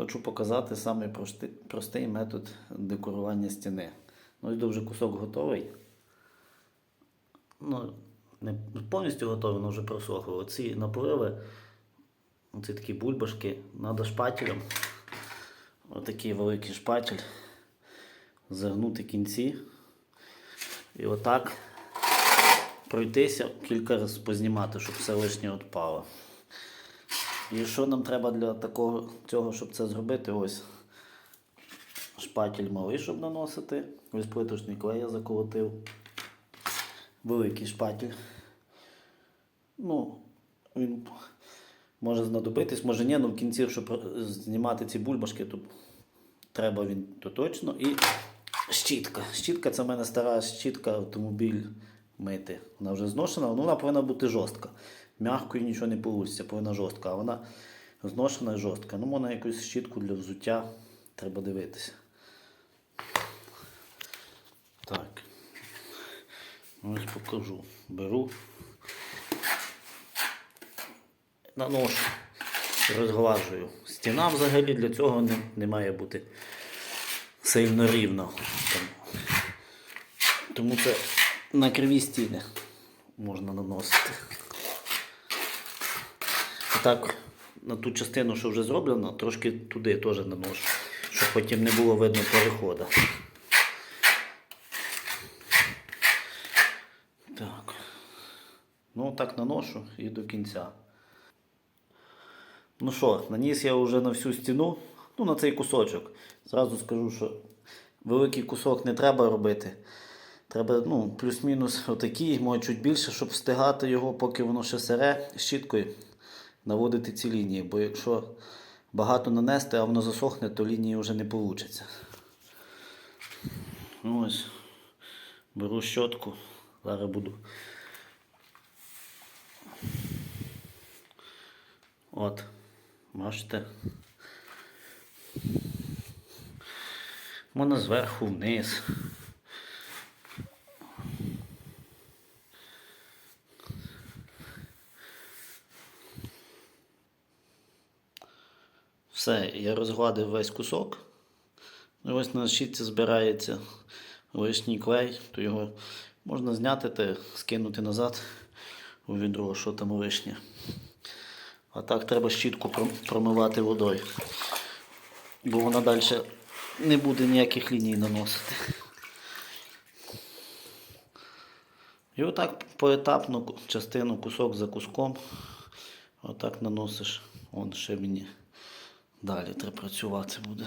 Хочу показати самий простий, простий метод декорування стіни. Ну, ось вже кусок готовий. Ну, не повністю готовий, але вже просохло. Оці напливи, оці такі бульбашки, треба шпателем. Отакий великий шпатель. Загнути кінці. І отак пройтися кілька разів познімати, щоб все лишнє відпало. І що нам треба для такого цього, щоб це зробити? Ось шпатель малий, щоб наносити. Ось плиточний клей я заколотив. Великий шпатель. Ну, він може знадобитись, може ні, але в кінці, щоб знімати ці бульбашки, то треба він то точно. І щітка. Щітка це в мене стара щітка автомобіль мити. Вона вже зношена, ну вона повинна бути жорстка. Мягкою нічого не вийде, повинна жорстка, а вона зношена і жорстка. Ну, можна якусь щітку для взуття, треба дивитися. Так. Ось покажу. Беру. Наношу. Розглажую. Стіна взагалі для цього не, не має бути сильно рівно. Тому це на криві стіни можна наносити. Так, на ту частину, що вже зроблено, трошки туди теж наношу, щоб потім не було видно переходу. Так. Ну, так наношу і до кінця. Ну що, наніс я вже на всю стіну, ну на цей кусочок. Зразу скажу, що великий кусок не треба робити. Треба ну, плюс-мінус отакий, може чуть більше, щоб встигати його, поки воно ще сире, щіткою наводити ці лінії. Бо якщо багато нанести, а воно засохне, то лінії вже не вийде. Ну, ось, беру щотку, зараз буду. От, бачите. Можна зверху вниз. Все, я розгладив весь кусок. І ось на щітці збирається лишній клей, то його можна зняти та скинути назад у відро, що там лишнє. А так треба щітку промивати водою. Бо вона далі не буде ніяких ліній наносити. І отак поетапно частину кусок за куском. Отак наносиш. Вон ще мені далі треба працювати буде.